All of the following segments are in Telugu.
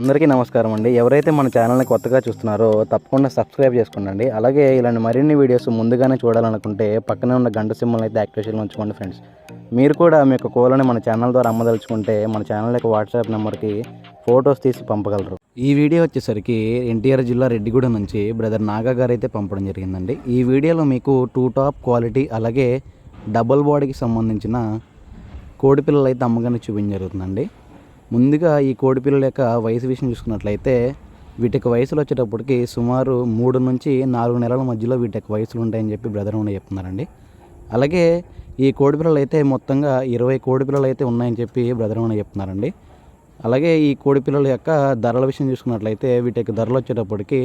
అందరికీ నమస్కారం అండి. ఎవరైతే మన ఛానల్ని కొత్తగా చూస్తున్నారో తప్పకుండా సబ్స్క్రైబ్ చేసుకోండి అలాగే ఇలాంటి మరిన్ని వీడియోస్ ముందుగానే చూడాలనుకుంటే పక్కనే ఉన్న గంట సింబల్ అయితే యాక్టివేషన్లో ఉంచుకోండి ఫ్రెండ్స్. మీరు కూడా మీ యొక్క కోలని మన ఛానల్ ద్వారా అమ్మదలుచుకుంటే మన ఛానల్ యొక్క వాట్సాప్ నెంబర్కి ఫొటోస్ తీసి పంపగలరు. ఈ వీడియో వచ్చేసరికి ఎన్టీఆర్ జిల్లా రెడ్డిగూడెం నుంచి బ్రదర్ నాగా గారు అయితే పంపడం జరిగిందండి. ఈ వీడియోలో మీకు టూ టాప్ క్వాలిటీ అలాగే డబుల్ బాడీకి సంబంధించిన కోడిపిల్లలు అయితే అమ్మగానే చూపించడం జరుగుతుందండి. ముందుగా ఈ కోడి పిల్లల యొక్క వయసు విషయం చూసుకున్నట్లయితే వీటికి వయసులు వచ్చేటప్పటికి సుమారు మూడు నుంచి నాలుగు నెలల మధ్యలో వీటి యొక్క వయసులు ఉంటాయని చెప్పి బ్రదర్ ఉండి చెప్తున్నారండి. అలాగే ఈ కోడి పిల్లలు అయితే మొత్తంగా ఇరవై కోడి పిల్లలు అయితే ఉన్నాయని చెప్పి బ్రదర్ ఉండి చెప్తున్నారండి. అలాగే ఈ కోడి పిల్లల యొక్క ధరల విషయం చూసుకున్నట్లయితే వీటికి ధరలు వచ్చేటప్పటికి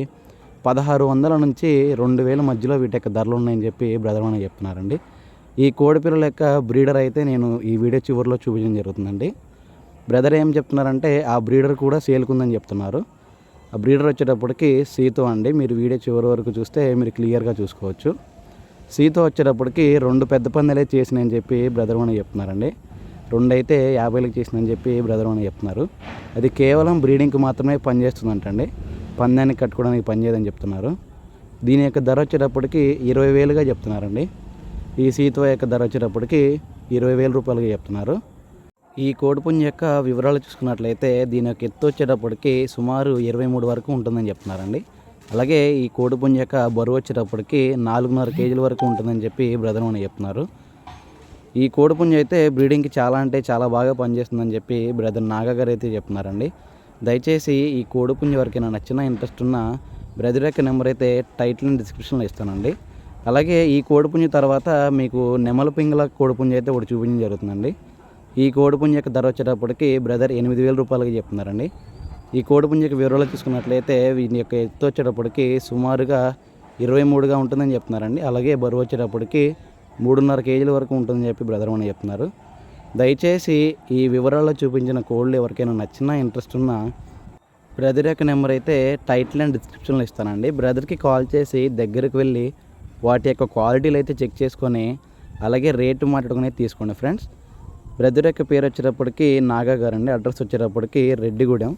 పదహారు వందల నుంచి రెండు వేల మధ్యలో వీటి యొక్క ధరలు ఉన్నాయని చెప్పి బ్రదర్ అని చెప్తున్నారండి. ఈ కోడి పిల్లల యొక్క బ్రీడర్ అయితే నేను ఈ వీడియో చివరిలో చూపించడం జరుగుతుందండి. బ్రదర్ ఏం చెప్తున్నారంటే ఆ బ్రీడర్ కూడా సేల్కుందని చెప్తున్నారు. ఆ బ్రీడర్ వచ్చేటప్పటికి సీతో అండి మీరు వీడియో చివరి వరకు చూస్తే మీరు క్లియర్గా చూసుకోవచ్చు. సీతో వచ్చేటప్పటికి రెండు పెద్ద పందెలే చేసినని చెప్పి బ్రదర్ అని చెప్తున్నారండి. రెండు అయితే యాభైలకు చేసినని చెప్పి బ్రదర్ అని చెప్తున్నారు. అది కేవలం బ్రీడింగ్కి మాత్రమే పనిచేస్తుందంటండి. పందానికి కట్టుకోవడానికి పనిచేయదని చెప్తున్నారు. దీని యొక్క ధర వచ్చేటప్పటికి ఇరవై వేలుగా చెప్తున్నారండి. ఈ సీతో యొక్క ధర వచ్చేటప్పటికి ఇరవై వేల రూపాయలుగా చెప్తున్నారు. ఈ కోడిపుంజ యొక్క వివరాలు చూసుకున్నట్లయితే దీని యొక్క ఎత్తు వచ్చేటప్పటికి సుమారు ఇరవై మూడు వరకు ఉంటుందని చెప్తున్నారండి. అలాగే ఈ కోడిపుంజ యొక్క బరువు వచ్చేటప్పటికి నాలుగున్నర కేజీల వరకు ఉంటుందని చెప్పి బ్రదర్ అని చెప్తున్నారు. ఈ కోడిపుంజ అయితే బ్రీడింగ్కి చాలా అంటే చాలా బాగా పనిచేస్తుందని చెప్పి బ్రదర్ నాగా గారు అయితే చెప్తున్నారండి. దయచేసి ఈ కోడిపుంజ నాకు నచ్చిన ఇంట్రెస్ట్ ఉన్న బ్రదర్ యొక్క నెంబర్ అయితే టైటిల్ డిస్క్రిప్షన్లో ఇస్తానండి. అలాగే ఈ కోడిపుంజ తర్వాత మీకు నెమల పింగల కోడిపుంజ అయితే ఒకటి చూపించడం జరుగుతుందండి. ఈ కోడిపుంజ ధర వచ్చేటప్పటికి బ్రదర్ ఎనిమిది వేల రూపాయలకి చెప్తున్నారండి. ఈ కోడిపుంజక వివరాలు తీసుకున్నట్లయితే వీని యొక్క ఎత్తు వచ్చేటప్పటికి సుమారుగా ఇరవై మూడుగా ఉంటుందని చెప్తున్నారండి. అలాగే బరువు వచ్చేటప్పటికి మూడున్నర కేజీల వరకు ఉంటుందని చెప్పి బ్రదర్ అని చెప్తున్నారు. దయచేసి ఈ వివరాల్లో చూపించిన కోళ్ళు ఎవరికైనా నచ్చినా ఇంట్రెస్ట్ ఉన్నా బ్రదర్ యొక్క నెంబర్ అయితే టైటిల్ అండ్ డిస్క్రిప్షన్లో ఇస్తానండి. బ్రదర్కి కాల్ చేసి దగ్గరకు వెళ్ళి వాటి యొక్క క్వాలిటీలు అయితే చెక్ చేసుకొని అలాగే రేటు మాట్లాడుకుని తీసుకోండి ఫ్రెండ్స్. బ్రదర్ యొక్క పేరు వచ్చేటప్పటికి నాగా గారు అండి అడ్రస్ వచ్చేటప్పటికి రెడ్డిగూడెం.